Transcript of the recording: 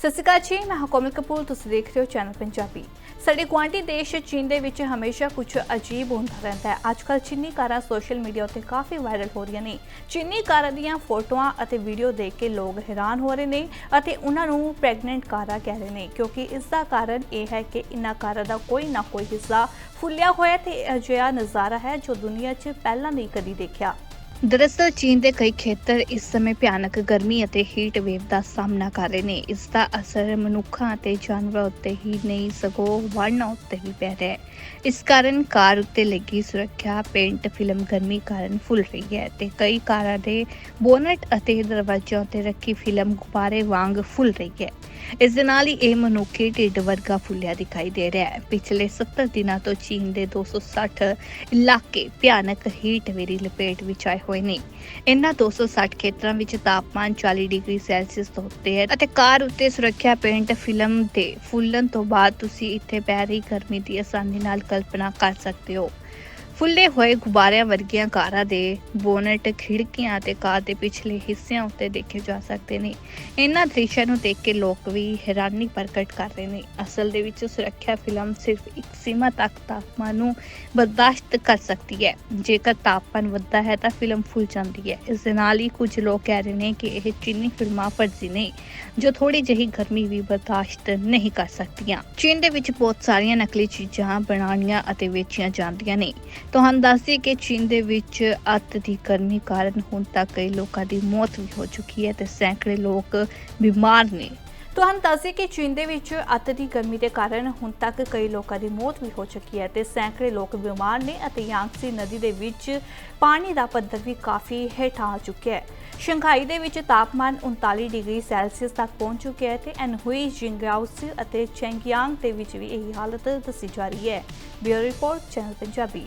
ਸਤਿ ਸ਼੍ਰੀ ਅਕਾਲ ਜੀ, ਮੈਂ ਹਾਂ ਕੋਮਲ ਕਪੂਰ, ਤੁਸੀਂ ਦੇਖ ਰਹੇ ਹੋ ਚੈਨਲ ਪੰਜਾਬੀ ਸਾਡੇ ਗੁਆਂਢੀ ਦੇਸ਼ ਚੀਨ ਦੇ ਵਿੱਚ ਹਮੇਸ਼ਾ ਕੁਝ ਅਜੀਬ ਹੁੰਦਾ ਰਹਿੰਦਾ ਹੈ। ਅੱਜਕੱਲ ਚੀਨੀ ਕਾਰਾਂ ਸੋਸ਼ਲ ਮੀਡੀਆ ਉੱਤੇ ਕਾਫੀ ਵਾਇਰਲ ਹੋ ਰਹੀਆਂ ਨੇ। ਚੀਨੀ ਕਾਰਾਂ ਦੀਆਂ ਫੋਟੋਆਂ ਅਤੇ ਵੀਡੀਓ ਦੇਖ ਕੇ ਲੋਕ ਹੈਰਾਨ ਹੋ ਰਹੇ ਨੇ ਅਤੇ ਉਹਨਾਂ ਨੂੰ ਪ੍ਰੈਗਨੈਂਟ ਕਾਰਾਂ ਕਹਿ ਰਹੇ ਨੇ, ਕਿਉਂਕਿ ਇਸ ਦਾ ਕਾਰਨ ਇਹ ਹੈ ਕਿ ਇਨ੍ਹਾਂ ਕਾਰਾਂ ਦਾ ਕੋਈ ਨਾ ਕੋਈ ਹਿੱਸਾ ਫੁੱਲਿਆ ਹੋਇਆ ਤੇ ਇਹ ਅਜਿਹਾ ਨਜ਼ਾਰਾ ਹੈ ਜੋ ਦੁਨੀਆ 'ਚ ਪਹਿਲਾਂ ਨਹੀਂ ਕਦੀ ਦੇਖਿਆ। ਦਰਅਸਲ ਚੀਨ ਦੇ ਕਈ ਖੇਤਰ ਇਸ ਸਮੇਂ ਭਿਆਨਕ ਗਰਮੀ ਅਤੇ ਹੀਟ ਵੇਵ ਦਾ ਸਾਹਮਣਾ ਕਰ ਰਹੇ ਨੇ। ਇਸ ਦਾ ਅਸਰ ਮਨੁੱਖਾਂ ਅਤੇ ਜਾਨਵਰਾਂ ਉੱਤੇ ਹੀ ਨਹੀਂ, ਸਗੋਂ ਵਾਹਨਾਂ ਉੱਤੇ ਵੀ ਪੈ ਰਿਹਾ ਹੈ। ਇਸ ਕਾਰਨ ਕਾਰ ਉੱਤੇ ਲੱਗੀ ਸੁਰੱਖਿਆ ਪੇਂਟ ਫਿਲਮ ਗਰਮੀ ਕਾਰਨ ਫੁੱਲ ਰਹੀ ਹੈ ਤੇ ਕਈ ਕਾਰਾਂ ਦੇ ਬੋਨਟ ਅਤੇ ਦਰਵਾਜ਼ਿਆਂ ਉੱਤੇ ਰੱਖੀ ਫਿਲਮ ਗੁਬਾਰੇ ਵਾਂਗ ਫੁੱਲ ਰਹੀ ਹੈ। ਇਸ ਦੇ ਨਾਲ ਹੀ ਇਹ ਮਨੁੱਖੀ ਢਿੱਡ ਵਰਗਾ ਫੁੱਲਿਆ ਦਿਖਾਈ ਦੇ ਰਿਹਾ ਹੈ। ਪਿਛਲੇ 70 ਦਿਨਾਂ ਤੋਂ ਚੀਨ ਦੇ 260 ਇਲਾਕੇ ਭਿਆਨਕ ਹੀਟ ਵੇਰੀ ਲਪੇਟ ਵਿੱਚ ਆਏ ਹੋਏ ਨੇ। ਇਨ੍ਹਾਂ 260 ਖੇਤਰਾਂ ਵਿੱਚ ਤਾਪਮਾਨ 40 ਡਿਗਰੀ ਸੈਲਸੀਅਸ ਤੋਂ ਉੱਤੇ ਹੈ ਅਤੇ ਕਾਰ ਉੱਤੇ ਸੁਰੱਖਿਆ ਪੇਂਟ ਫਿਲਮ ਦੇ ਫੁੱਲਣ ਤੋਂ ਬਾਅਦ ਤੁਸੀਂ ਇੱਥੇ ਪੈ ਰਹੀ ਗਰਮੀ ਦੀ ਆਸਾਨੀ ਨਾਲ ਕਲਪਨਾ ਕਰ ਸਕਦੇ ਹੋ। ਫੁੱਲੇ ਹੋਏ ਗੁਬਾਰਿਆਂ ਵਰਗੀਆਂ ਕਾਰਾਂ ਦੇ ਬੋਨਟ, ਖਿੜਕੀਆਂ ਅਤੇ ਕਾਰ ਦੇ ਪਿਛਲੇ ਹਿੱਸਿਆਂ ਉੱਤੇ ਦੇਖੇ ਜਾ ਸਕਦੇ ਨੇ। ਇਹਨਾਂ ਦ੍ਰਿਸ਼ਾਂ ਨੂੰ ਦੇਖ ਕੇ ਲੋਕ ਵੀ ਹੈਰਾਨੀ ਪ੍ਰਗਟ ਕਰ ਰਹੇ ਨੇ। ਅਸਲ ਦੇ ਵਿੱਚ ਸੁਰੱਖਿਆ ਫਿਲਮ ਸਿਰਫ ਇੱਕ ਸੀਮਾ ਤੱਕ ਤਾਪਮਾਨ ਨੂੰ ਬਰਦਾਸ਼ਤ ਕਰ ਸਕਦੀ ਹੈ। ਜੇਕਰ ਤਾਪਮਾਨ ਵੱਧਦਾ ਹੈ ਤਾਂ ਫਿਲਮ ਫੁੱਲ ਜਾਂਦੀ ਹੈ। ਇਸ ਦੇ ਨਾਲ ਹੀ ਕੁਝ ਲੋਕ ਕਹਿ ਰਹੇ ਨੇ ਕਿ ਇਹ ਚੀਨੀ ਫਿਲਮਾਂ ਫਰਜ਼ੀ ਨੇ, ਜੋ ਥੋੜੀ ਜਿਹੀ ਗਰਮੀ ਵੀ ਬਰਦਾਸ਼ਤ ਨਹੀਂ ਕਰ ਸਕਦੀਆਂ। ਚੀਨ ਦੇ ਵਿੱਚ ਬਹੁਤ ਸਾਰੀਆਂ ਨਕਲੀ ਚੀਜ਼ਾਂ ਬਣਾਉਣੀਆਂ ਅਤੇ ਵੇਚੀਆਂ ਜਾਂਦੀਆਂ ਨੇ। ਤੁਹਾਨੂੰ ਦੱਸਦੀ ਕਿ ਚੀਨ ਦੇ ਵਿੱਚ ਅੱਤ ਦੀ ਗਰਮੀ ਕਾਰਨ ਹੁਣ ਤੱਕ ਕਈ ਲੋਕਾਂ ਦੀ ਮੌਤ ਵੀ ਹੋ ਚੁੱਕੀ ਹੈ ਤੇ ਸੈਂਕੜੇ ਲੋਕ ਬਿਮਾਰ ਨੇ। ਤੁਹਾਨੂੰ ਦੱਸਦੇ ਕਿ ਚੀਨ ਦੇ ਵਿੱਚ ਅੱਤ ਦੀ ਗਰਮੀ ਦੇ ਕਾਰਨ ਹੁਣ ਤੱਕ ਕਈ ਲੋਕਾਂ ਦੀ ਮੌਤ ਵੀ ਹੋ ਚੁੱਕੀ ਹੈ ਤੇ ਸੈਂਕੜੇ ਲੋਕ ਬਿਮਾਰ ਨੇ ਅਤੇ ਯਾਂਗਸੀ ਨਦੀ ਦੇ ਵਿੱਚ ਪਾਣੀ ਦਾ ਪੱਧਰ ਵੀ ਕਾਫੀ ਹੇਠਾਂ ਆ ਚੁੱਕਿਆ ਹੈ। ਸ਼ੰਘਾਈ ਦੇ ਵਿੱਚ ਤਾਪਮਾਨ 39 ਡਿਗਰੀ ਸੈਲਸੀਅਸ ਤੱਕ ਪਹੁੰਚ ਚੁੱਕਿਆ ਹੈ ਤੇ ਅਨਹੁਈ ਜਿੰਗਰਾਓਸ ਅਤੇ ਚੈਂਗਯਾਂਗ ਦੇ ਵਿੱਚ ਵੀ ਇਹੀ ਹਾਲਤ ਦੱਸੀ ਜਾ ਰਹੀ ਹੈ। Bureau report, channel Punjabi.